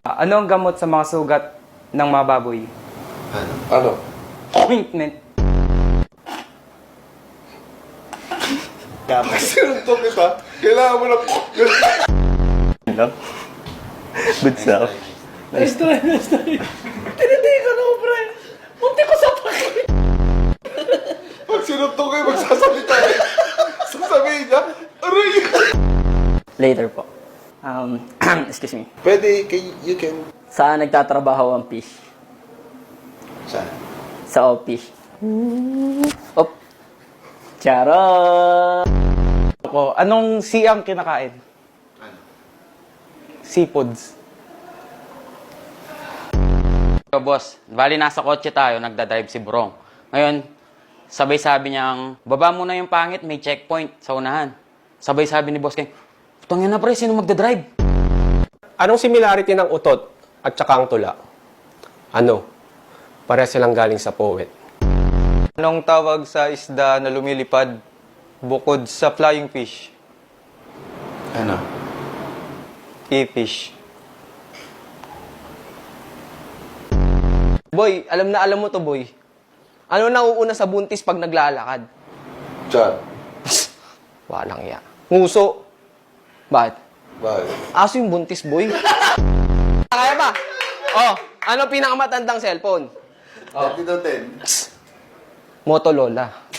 Ano ang gamot sa mga sugat ng mga baboy? Ano? Ano? Ointment. Sinuntok kita. Kailangan mo na... Lang. Good stuff. Nice try, nice try. Tinitigan ako, pre. Munti ko sa pakit. Pag sinuntok kayo, magsasalita kayo. Sasabihin niya, aray! Later po. Um, excuse me. Pwede, kay, you can... Saan nagtatrabaho ang fish? Saan? Sa office. Op. Charot! Ako, anong siyang kinakain? Ano? Seafoods. So, boss, bali nasa kotse tayo, nagdadrive si Brong. Ngayon, sabay sabi niyang, baba mo na yung pangit, may checkpoint sa unahan. Sabay sabi ni boss King, Tangin na pre, sino magdadrive? Anong similarity ng utot at saka ang tula? Ano? Pare silang galing sa poet. Anong tawag sa isda na lumilipad bukod sa flying fish? Ano? E-fish. Boy, alam na alam mo to, boy. Ano nauuna sa buntis pag naglalakad? Chan. Walang iya. Nguso. Bakit? Bakit? Aso yung buntis, boy. Kaya ba? Oh, ano pinakamatandang cellphone? Oh. 10. Motorola.